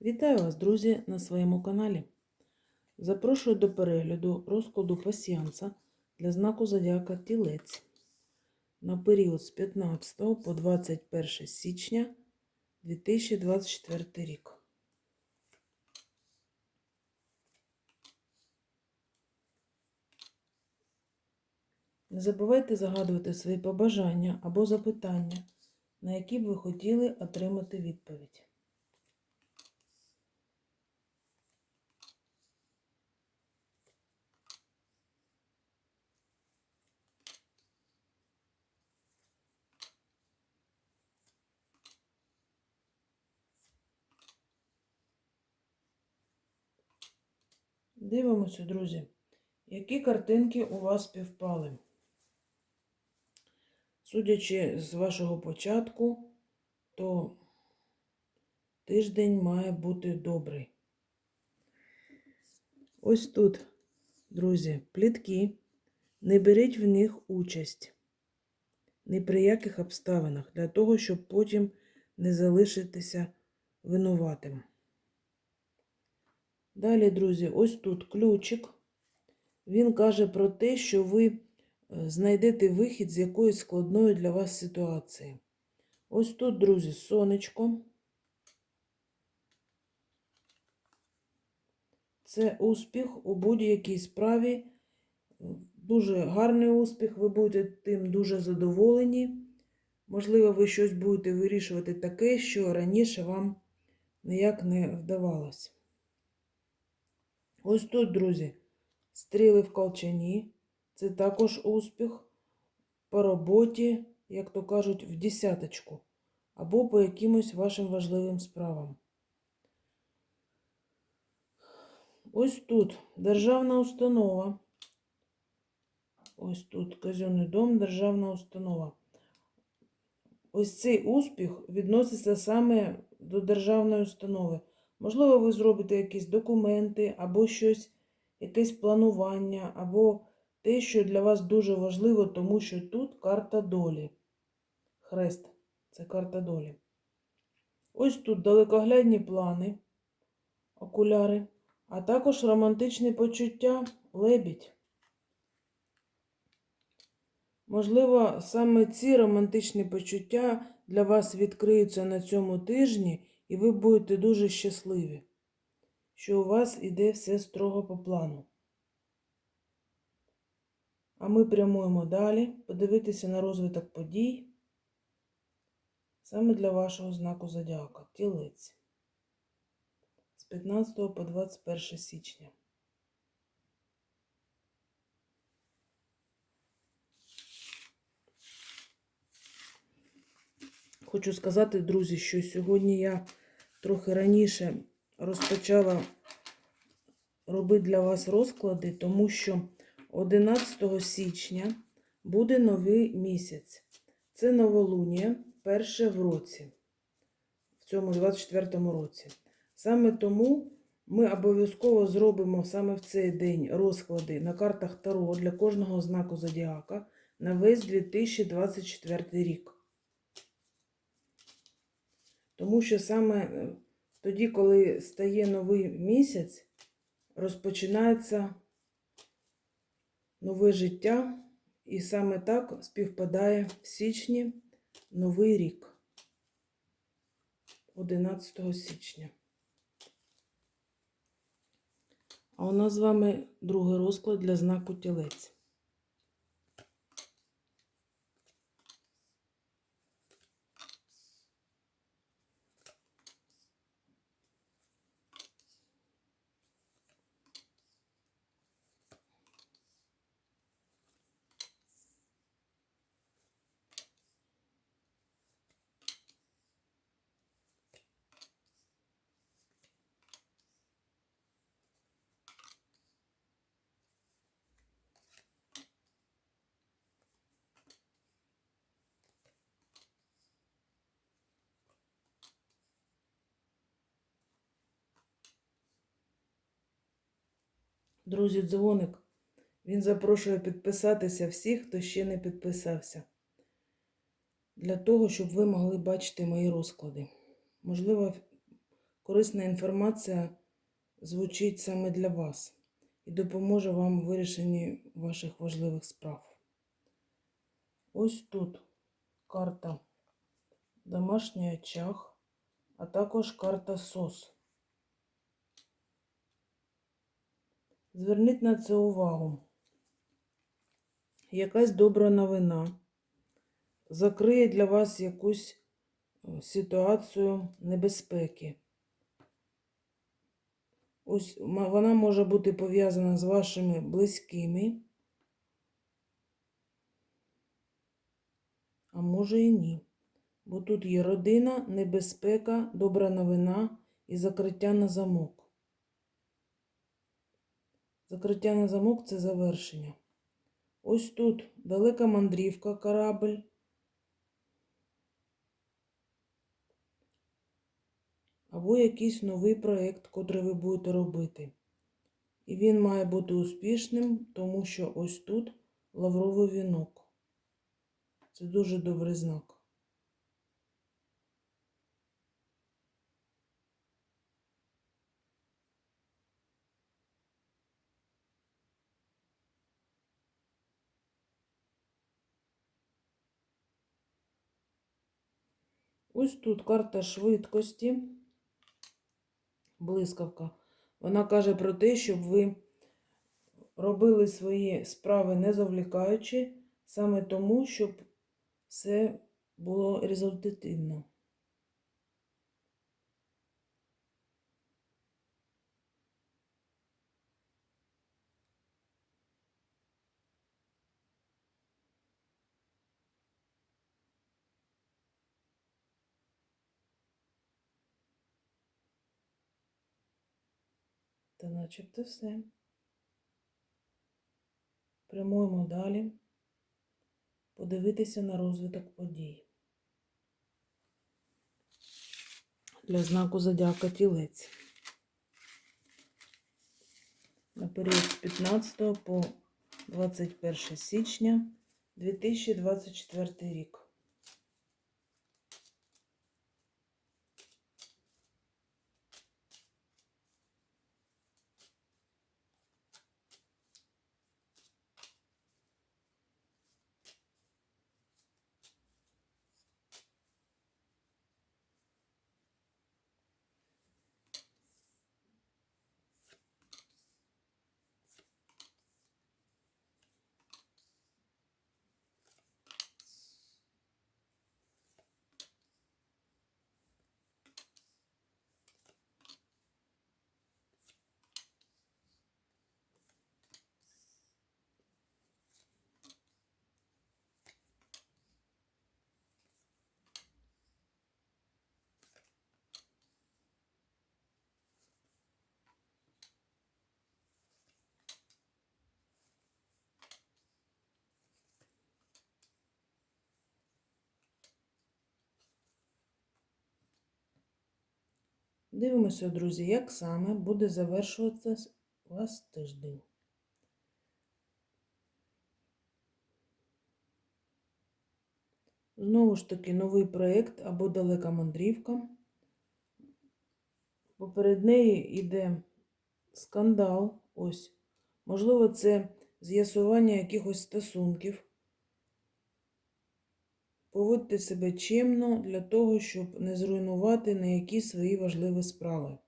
Вітаю вас, друзі, на своєму каналі. Запрошую до перегляду розкладу пасіянса для знаку Зодіака Тілець на період з 15 по 21 січня 2024 рік. Не забувайте загадувати свої побажання або запитання, на які б ви хотіли отримати відповідь. Дивимося, друзі, які картинки у вас співпали. Судячи з вашого початку, то тиждень має бути добрий. Ось тут, друзі, плітки. Не беріть в них участь ні при яких обставинах, для того, щоб потім не залишитися винуватим. Далі, друзі, ось тут ключик. Він каже про те, що ви е, знайдете вихід з якоїсь складної для вас ситуації. Ось тут, друзі, сонечко. Це успіх у будь-якій справі. Дуже гарний успіх, ви будете тим дуже задоволені. Можливо, ви щось будете вирішувати таке, що раніше вам ніяк не вдавалось. Ось тут, друзі, стріли в колчані. Це також успіх по роботі, як то кажуть, в десяточку, або по якимось вашим важливим справам. Ось тут державна установа. Ось тут казенний дом, державна установа. Ось цей успіх відноситься саме до державної установи. Можливо, ви зробите якісь документи, або щось, якесь планування, або те, що для вас дуже важливо, тому що тут карта долі. Хрест це карта долі. Ось тут далекоглядні плани, окуляри, а також романтичні почуття, лебідь. Можливо, саме ці романтичні почуття для вас відкриються на цьому тижні, і ви будете дуже щасливі, що у вас іде все строго по плану. А ми прямуємо далі, подивитися на розвиток подій саме для вашого знаку зодіака тілець з 15 по 21 січня. Хочу сказати, друзі, що сьогодні я трохи раніше розпочала робити для вас розклади, тому що 11 січня буде новий місяць. Це новолунія, перше в році, в цьому 24 році. Саме тому ми обов'язково зробимо саме в цей день розклади на картах Таро для кожного знаку Зодіака на весь 2024 рік. Тому що саме е, тоді, коли стає новий місяць, розпочинається нове життя, і саме так співпадає в січні новий рік, 11 січня. А у нас з вами другий розклад для знаку тілець. Друзі, дзвоник. Він запрошує підписатися всіх, хто ще не підписався. Для того, щоб ви могли бачити мої розклади. Можливо, корисна інформація звучить саме для вас і допоможе вам в вирішенні ваших важливих справ. Ось тут карта Домашній очаг, а також карта СОС. Зверніть на це увагу. Якась добра новина закриє для вас якусь е, ситуацію небезпеки. Ось вона може бути пов'язана з вашими близькими, а може і ні. Бо тут є родина, небезпека, добра новина і закриття на замок. Закриття на замок це завершення. Ось тут далека мандрівка, корабль. Або якийсь новий проєкт, котрий ви будете робити. І він має бути успішним, тому що ось тут лавровий вінок. Це дуже добрий знак. Ось тут карта швидкості, блискавка. Вона каже про те, щоб ви робили свої справи не завлікаючи, саме тому, щоб все було результативно. Та начебто все. Прямуємо далі. Подивитися на розвиток подій. Для знаку зодіака тілець. На період з 15 по 21 січня 2024 рік. Дивимося, друзі, як саме буде завершуватися у вас тиждень. Знову ж таки, новий проєкт або далека мандрівка. Поперед неї йде скандал. Ось. Можливо, це з'ясування якихось стосунків. Поводьте себе чемно для того, щоб не зруйнувати на які свої важливі справи.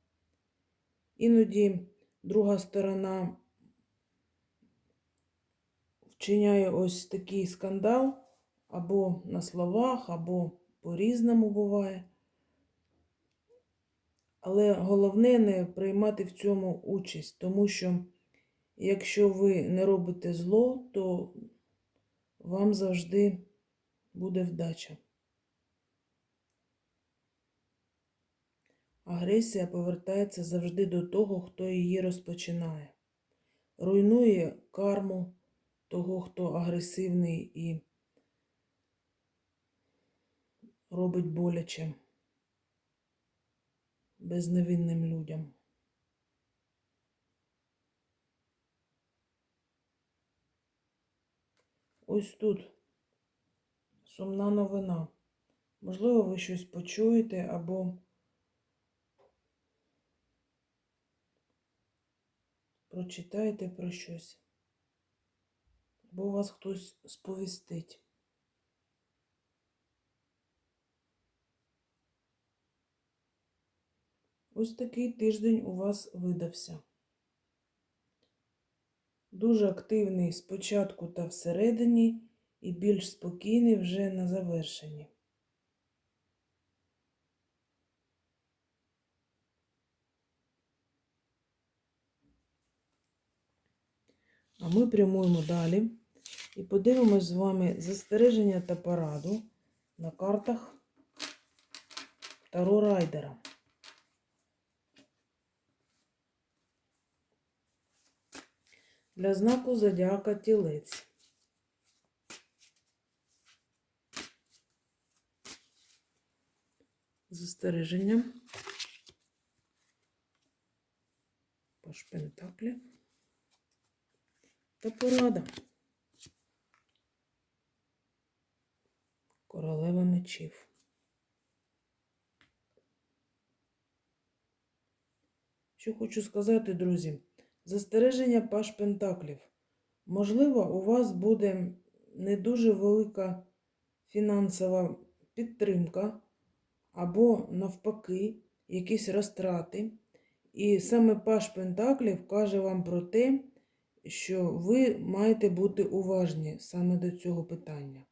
Іноді друга сторона вчиняє ось такий скандал або на словах, або по-різному буває. Але головне не приймати в цьому участь, тому що якщо ви не робите зло, то вам завжди буде вдача. Агресія повертається завжди до того, хто її розпочинає. Руйнує карму того, хто агресивний і робить боляче безневинним людям. Ось тут сумна новина. Можливо, ви щось почуєте або прочитаєте про щось, або вас хтось сповістить. Ось такий тиждень у вас видався. Дуже активний спочатку та всередині і більш спокійний вже на завершенні. А ми прямуємо далі і подивимось з вами застереження та пораду на картах Таро Райдера. Для знаку зодіака тілець. Застереження. Паш Пентаклів. Та порада. Королева мечів. Що хочу сказати, друзі, застереження Паш Пентаклів. Можливо, у вас буде не дуже велика фінансова підтримка, або, навпаки, якісь розтрати. І саме Паш Пентаклів каже вам про те, що ви маєте бути уважні саме до цього питання.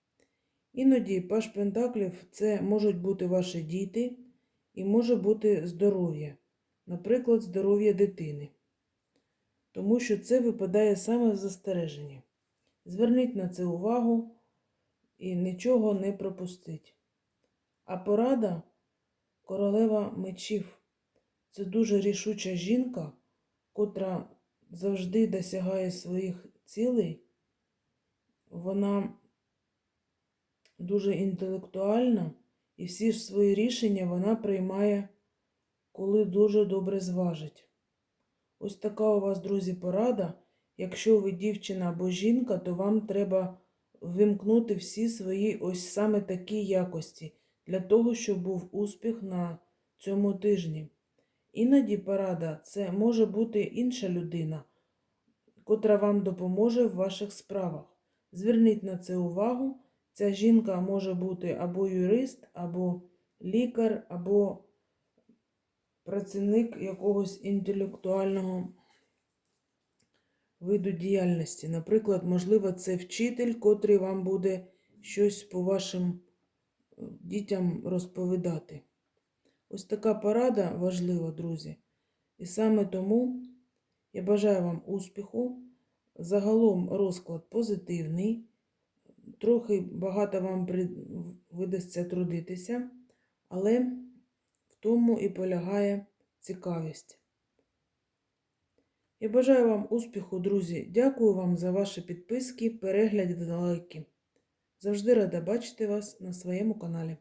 Іноді Паш Пентаклів це можуть бути ваші діти і може бути здоров'я, наприклад, здоров'я дитини. Тому що це випадає саме в застереженні. Зверніть на це увагу і нічого не пропустіть. А порада королева мечів це дуже рішуча жінка, котра завжди досягає своїх цілей. Вона дуже інтелектуальна, і всі ж свої рішення вона приймає, коли дуже добре зважить. Ось така у вас, друзі, порада. Якщо ви дівчина або жінка, то вам треба вимкнути всі свої ось саме такі якості для того, щоб був успіх на цьому тижні. Іноді порада це може бути інша людина, котра вам допоможе в ваших справах. Зверніть на це увагу. Ця жінка може бути або юрист, або лікар, або працівник якогось інтелектуального виду діяльності. Наприклад, можливо, це вчитель, котрий вам буде щось по вашим е, дітям розповідати. Ось така порада важлива, друзі. І саме тому я бажаю вам успіху. Загалом розклад позитивний. Трохи багато вам видасться трудитися, але в тому і полягає цікавість. Я бажаю вам успіху, друзі. Дякую вам за ваші підписки, перегляди та лайки. Завжди рада бачити вас на своєму каналі.